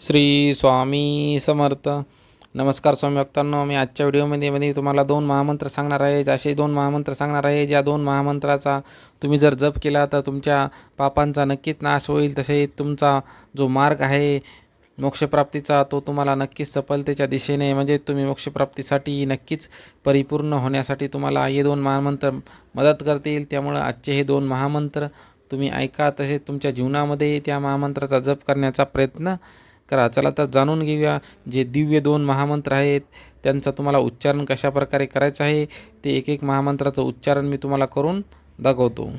श्री स्वामी समर्थ. नमस्कार स्वामी भक्तांनो मी आजच्या व्हिडिओमध्ये मध्ये तुम्हाला दोन महामंत्र सांगणार आहे. असे दोन महामंत्र सांगणार आहे ज्या दोन महामंत्राचा तुम्ही जर जप केला तर तुमच्या पापांचा नक्कीच नाश होईल. तसे तुमचा जो मार्ग आहे मोक्षप्राप्तीचा तो तुम्हाला नक्कीच सफलतेच्या दिशेने म्हणजे तुम्ही मोक्षप्राप्तीसाठी नक्कीच परिपूर्ण होण्यासाठी तुम्हाला हे दोन महामंत्र मदत करतील. त्यामुळं आजचे हे दोन महामंत्र तुम्ही ऐका. तसेच तुमच्या जीवनामध्ये त्या महामंत्राचा जप करण्याचा प्रयत्न करा. चला तर जाणून घेऊया जे दिव्य दोन महामंत्र आहेत त्यांचा तुम्हाला उच्चारण कशा प्रकारे करायचं आहे ते एक एक महामंत्राचं उच्चारण मी तुम्हाला करून दाखवतो.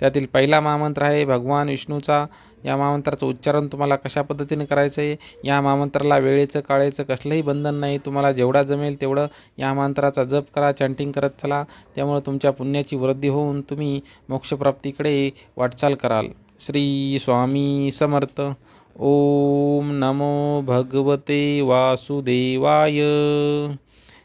त्यातील पहिला महामंत्र आहे भगवान विष्णूचा. या महामंत्राचं उच्चारण तुम्हाला कशा पद्धतीने करायचं आहे? या महामंत्राला वेळेचं काळेचं कसलंही बंधन नाही. तुम्हाला जेवढा जमेल तेवढं या मंत्राचा जप करा चॅन्टिंग करत चला. त्यामुळे तुमच्या पुण्याची वृद्धी होऊन तुम्ही मोक्षप्राप्तीकडे वाटचाल कराल. श्री स्वामी समर्थ. ओम नमो भगवते वासुदेवाय.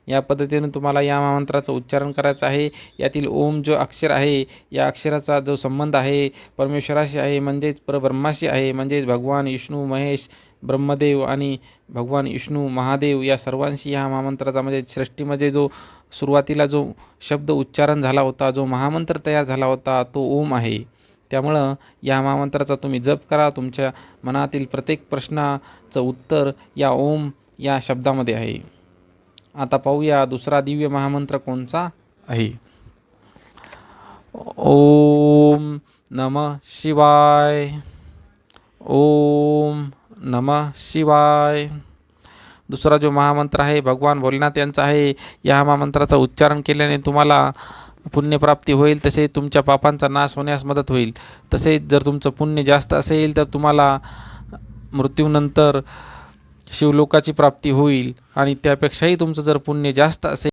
या पद्धतीने तुम्हाला या महामंत्राचं उच्चारण करायचं आहे. यातील ओम जो अक्षर आहे या अक्षराचा जो संबंध आहे परमेश्वराशी आहे म्हणजेच परब्रह्माशी आहे म्हणजेच भगवान विष्णू महेश ब्रह्मदेव आणि भगवान विष्णू महादेव या सर्वांशी या महामंत्राचा म्हणजे सृष्टीमध्ये जो सुरुवातीला जो शब्द उच्चारण झाला होता जो महामंत्र तयार झाला होता तो ओम आहे. त्यामुळं या महामंत्राचा तुम्ही जप करा. तुमच्या मनातील प्रत्येक प्रश्नाचं उत्तर या ओम या शब्दामध्ये आहे. आता पाहूया दुसरा दिव्य महामंत्र कोणचा आहे? ओम नम शिवाय. ओम नम शिवाय. दुसरा जो महामंत्र आहे भगवान भोलेनाथ यांचा आहे या महामंत्राचं उच्चारण केल्याने तुम्हाला पुण्यप्राप्ती होईल तसेच तुमच्या पापांचा नाश होण्यास मदत होईल. तसेच जर तुमचं पुण्य जास्त असेल तर तुम्हाला मृत्यूनंतर शिवलोकाची प्राप्ती होईल. आणि त्यापेक्षाही तुमचं जर पुण्य जास्त असेल